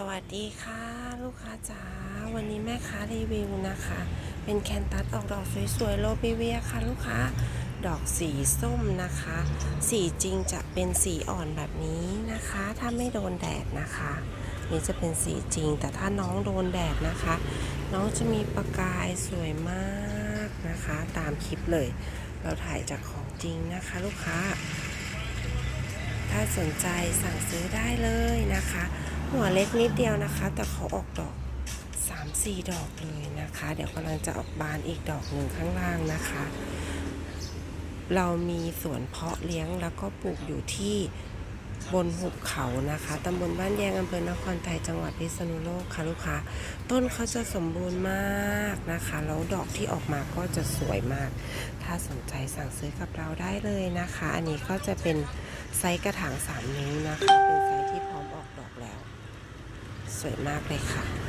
สวัสดีค่ะ ลูกค้าจ๋าวันนี้แม่ค้ารีวิวนะคะ เป็นแคนตัสออกดอกสวยๆโรบิเวียค่ะ ลูกค้า ดอกสีส้มนะคะ สีจริงจะเป็นสีอ่อนแบบนี้นะคะ ถ้าไม่โดนแดดนะคะนี่จะเป็นสีจริง แต่ถ้าน้องโดนแดดนะคะ น้องจะมีประกายสวยมากนะคะ ตามคลิปเลย เราถ่ายจากของจริงนะคะ ลูกค้า ถ้าสนใจสั่งซื้อได้เลยนะคะ หัวเล็กนิดเดียวนะคะ แต่เขาออกดอก 3-4 ดอกเลยนะคะ เดี๋ยวกำลังจะออกบานอีกดอกหนึ่งข้างล่างนะคะ เรามีสวนเพาะเลี้ยงแล้วก็ปลูกอยู่ที่บนหุบเขานะคะตำบลบ้านแยงอำเภอนครไทยจังหวัดพิษณุโลกค่ะลูกค้า ต้นเขาจะสมบูรณ์มากนะคะ แล้วดอกที่ออกมาก็จะสวยมาก ถ้าสนใจสั่งซื้อกับเราได้เลยนะคะ อันนี้ก็จะเป็นไซส์กระถาง 3 นิ้วนะคะ เป็นไซส์ที่พร้อมออก วยมากเลยค่ะ